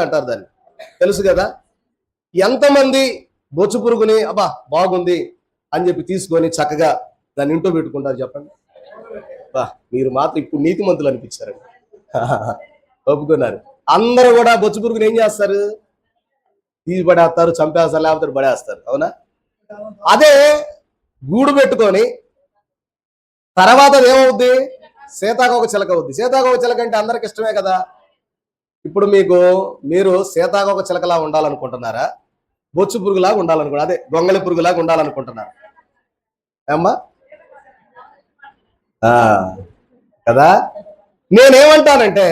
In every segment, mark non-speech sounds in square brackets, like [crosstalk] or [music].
అంటారు దాన్ని? తెలుసు కదా? ఎంతమంది బొచ్చు పురుగుని అబ్బా బాగుంది అని చెప్పి తీసుకొని చక్కగా దాన్ని ఇంట్లో పెట్టుకుంటారు చెప్పండి. బా మీరు మాత్రం ఇప్పుడు నీతిమంతులు అనిపించారండి [laughs] ఒప్పుకున్నారు. అందరూ కూడా బొచ్చు పురుగుని ఏం చేస్తారు? తీసి పడేస్తారు చంపేస్తారు లేకపోతే పడేస్తారు. అవునా? అదే గూడు పెట్టుకొని తర్వాత ఏమవుద్ది? సీతాకోక చిలక అవుద్ది. సీతాకోక చిలక అంటే అందరికి ఇష్టమే కదా? ఇప్పుడు మీకు మీరు సీతాకోక చిలకలా ఉండాలనుకుంటున్నారా? బొచ్చు పురుగులాగా ఉండాలనుకున్నా అదే గొంగళి పురుగులాగా ఉండాలనుకుంటున్నారు? ఏమ్మా? ఆ, కదా? నేనేమంటానంటే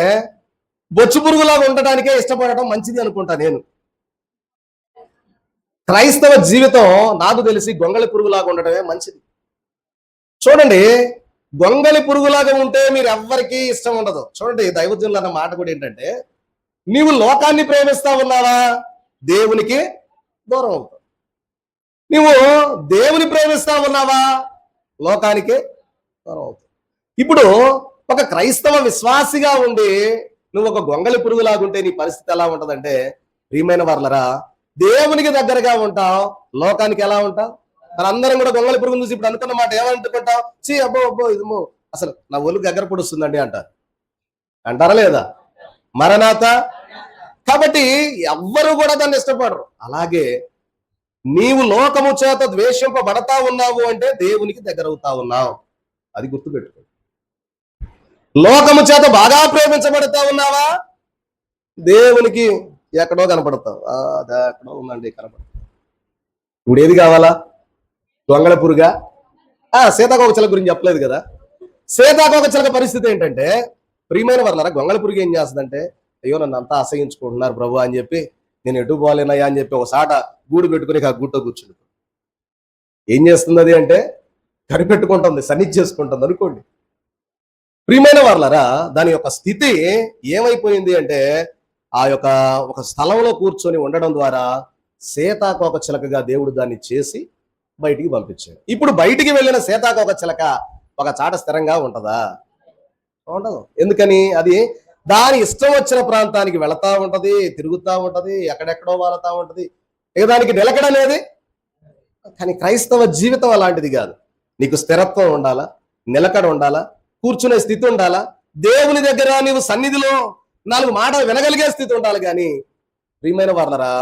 బొచ్చు పురుగులాగా ఉండటానికే ఇష్టపడటం మంచిది అనుకుంటా నేను. క్రైస్తవ జీవితం నాకు తెలిసి గొంగళి పురుగులాగా ఉండటమే మంచిది. చూడండి గొంగళి పురుగులాగా ఉంటే మీరు ఎవ్వరికీ ఇష్టం ఉండదు. చూడండి దైవజనులు అన్న మాట కూడా ఏంటంటే నీవు లోకాన్ని ప్రేమిస్తా ఉన్నావా? దేవునికి దూరం అవుతావు. నువ్వు దేవుని ప్రేమిస్తా ఉన్నావా? లోకానికి దూరం అవుతావు. ఇప్పుడు ఒక క్రైస్తవ విశ్వాసిగా ఉండి నువ్వు ఒక గొంగలి పురుగులాగుంటే నీ పరిస్థితి ఎలా ఉంటుందంటే ప్రియమైన వర్లరా దేవునికి దగ్గరగా ఉంటావు లోకానికి ఎలా ఉంటావు? మరి అందరం కూడా గొంగళి పురుగును చూసి ఇప్పుడు అనుకున్న మాట ఏమనుకుంటావు చీ అబ్బో అబ్బో ఇదిమో. అసలు నా ఒళ్ళు దగ్గర పొడుస్తుందండి అంటారు. అంటారా లేదా? మరణాత. కాబట్టి ఎవ్వరు కూడా దాన్ని ఇష్టపడరు. అలాగే నీవు లోకము చేత ద్వేషింపబడతా ఉన్నావు అంటే దేవునికి దగ్గర అవుతా ఉన్నావు. అది గుర్తుపెట్టుకో. లోకము చేత బాగా ప్రేమించబడతా ఉన్నావా? దేవునికి ఎక్కడో కనపడతావు. ఆ, ఎక్కడో ఉందండి కనపడతావు. ఇప్పుడు ఏది కావాలా? దొంగల పురుగా ఆ సీతాకోక చిలక గురించి చెప్పలేదు కదా. సీతాకోక చిలక పరిస్థితి ఏంటంటే ప్రియమైన వర్లరా గొంగళ పురుగు ఏం చేస్తుందంటే అయ్యో నన్ను అంతా అసహించుకుంటున్నారు ప్రభు అని చెప్పి నేను ఎటు పోలేనయ్యా అని చెప్పి ఒక సాట గూడు పెట్టుకుని ఆ గూట్లో కూర్చుండు ఏం చేస్తుంది అది అంటే కనిపెట్టుకుంటుంది సన్నిధి చేసుకుంటుంది అనుకోండి. ప్రియమైన వాళ్ళరా దాని యొక్క స్థితి ఏమైపోయింది అంటే ఆ యొక్క ఒక స్థలంలో కూర్చొని ఉండడం ద్వారా సీతాకోక చిలకగా దేవుడు దాన్ని చేసి బయటికి పంపించాడు. ఇప్పుడు బయటికి వెళ్ళిన సీతాకోక చిలక ఒక చాట స్థిరంగా ఉంటుందా? ఉండదు ఎందుకని? అది దాని ఇష్టం వచ్చిన ప్రాంతానికి వెళతా ఉంటది తిరుగుతా ఉంటది ఎక్కడెక్కడో మారుతా ఉంటది. ఇక దానికి నిలకడ అనేది? కానీ క్రైస్తవ జీవితం అలాంటిది కాదు. నీకు స్థిరత్వం ఉండాలా? నిలకడ ఉండాలా? కూర్చునే స్థితి ఉండాలా? దేవుని దగ్గర నీవు సన్నిధిలో నాలుగు మాటలు వినగలిగే స్థితి ఉండాలి కానీ ప్రియమైన వాళ్ళరా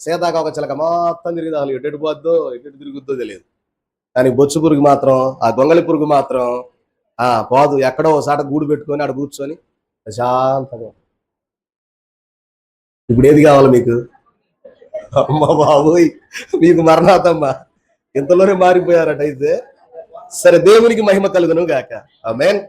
సీతాక ఒక చిలక మొత్తం తిరిగి అసలు ఎటు పోద్దో ఎటు తిరుగుద్దో తెలియదు. కానీ బొచ్చు పురుగు మాత్రం ఆ గొంగళి పురుగు మాత్రం పోదు. ఎక్కడో ఒకసాట గూడు పెట్టుకొని ఆడ కూర్చొని ప్రశాంతంగా ఇప్పుడు ఏది కావాలి మీకు? అమ్మ బాబోయ్ మీకు మరణాతమ్మ. ఇంతలోనే మారిపోయారట అయితే. సరే దేవునికి మహిమ కలుగును గాక. మేన్